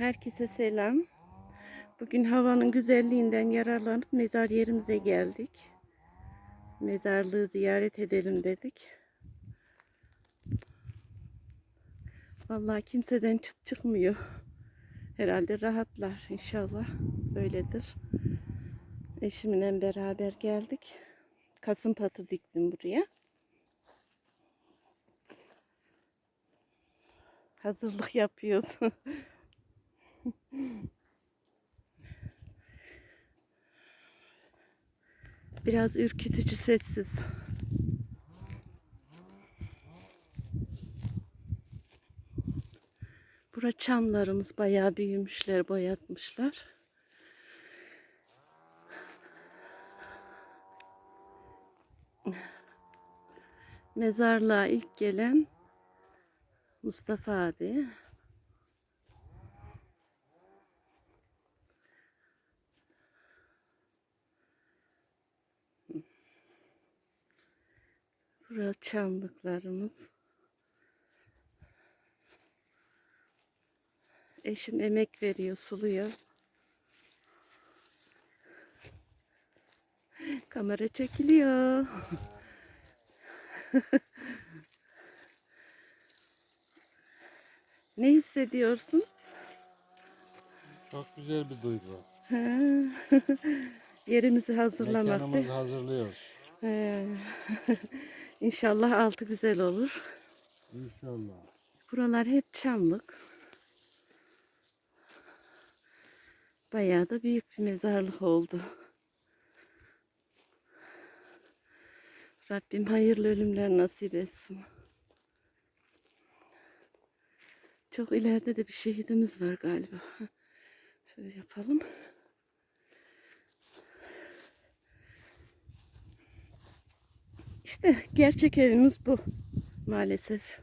Herkese selam. Bugün havanın güzelliğinden yararlanıp mezar yerimize geldik. Mezarlığı ziyaret edelim dedik. Vallahi kimseden çıt çıkmıyor. Herhalde rahatlar inşallah. Öyledir. Eşimle beraber geldik. Kasım patı diktim buraya. Hazırlık yapıyoruz. Biraz ürkütücü sessiz. Bura çamlarımız bayağı büyümüşler, boyatmışlar. Mezarlığa ilk gelen Mustafa abi. Burası çamlıklarımız. Eşim emek veriyor, suluyor. Kamera çekiliyor. ne hissediyorsun? Çok güzel bir duygu. Yerimizi hazırlamak. değil mi? Mekanımızı hazırlıyoruz. İnşallah altı güzel olur. İnşallah. Buralar hep çamlık. Bayağı da büyük bir mezarlık oldu. Rabbim hayırlı ölümler nasip etsin. Çok ileride de bir şehidimiz var galiba. Şöyle yapalım. İşte gerçek evimiz bu maalesef.